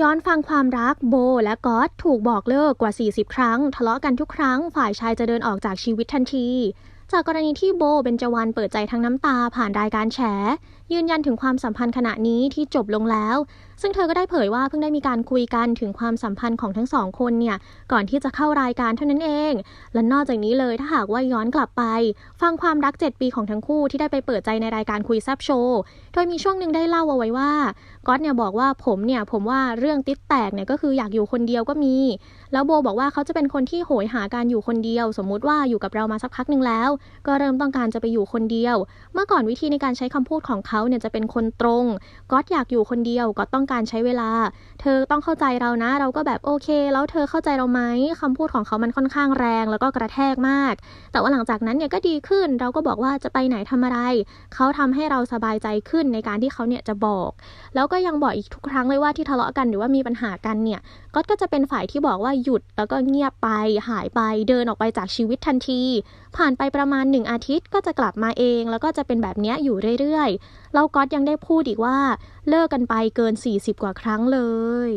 ย้อนฟังความรักโบและก๊อตถูกบอกเลิกกว่า 40 ครั้ง ทะเลาะกันทุกครั้ง ฝ่ายชายจะเดินออกจากชีวิตทันที จากกรณีที่โบเบญจวรรณเปิดใจทั้งน้ำตาผ่านรายการแฉ ยืนยันถึงความสัมพันธ์ขณะนี้ที่จบลงแล้ว ซึ่งเธอก็ได้เผยว่าเพิ่งได้มีการคุยกันถึงความสัมพันธ์ของทั้งสองคนเนี่ย ก่อนที่จะเข้ารายการเท่านั้นเอง และนอกจากนี้เลยถ้าหากว่าย้อนกลับไป ฟังความรัก 7 ปีของทั้งคู่ที่ได้ไปเปิดใจในรายการคุยแซบโชว์โดยมีช่วงหนึ่งได้เล่าเอาไว้ว่าก๊อตเนี่ยบอกว่าผมเนี่ยผมว่าเรื่องติดแตกเนี่ยก็คืออยากอยู่คนเดียวก็มี แล้วโบบอกว่าเขาจะเป็นคนที่โหยหาการอยู่คนเดียว สมมุติว่าอยู่กับเรามาสักพักหนึ่งแล้วก็เริ่มต้องการจะไปอยู่คนเดียว เมื่อก่อนวิธีในการใช้คำพูดของเขาเนี่ยจะเป็นคนตรงก๊อตอยากอยู่คนเดียวก็ต้องการใช้เวลา เธอต้องเข้าใจเรานะ เราก็แบบโอเค แล้วเธอเข้าใจเราไหมคำพูดของเขามันค่อนข้างแรง แล้วก็กระแทกมาก แต่ว่าหลังจากนั้นเนี่ยก็ดีขึ้น เราก็บอกว่าจะไปไหนทำอะไร เขาทำให้เราสบายใจขึ้นในการที่เขาเนี่ยจะบอก แล้วก็ยังบอกอีกทุกครั้งเลยว่าที่ทะเลาะกันหรือว่ามีปัญหากันเนี่ยก๊อตก็จะเป็นฝ่ายที่บอกว่าหยุดแล้วก็เงียบไปหายไปเดินออกไปจากชีวิตทันที ผ่านไปประมาณหนึ่งอาทิตย์ก็จะกลับมาเอง แล้วก็จะเป็นแบบนี้อยู่เรื่อยๆแล้วก๊อตยังได้พูดอีกว่า เลิกกันไปเกิน 40 กว่าครั้งเลย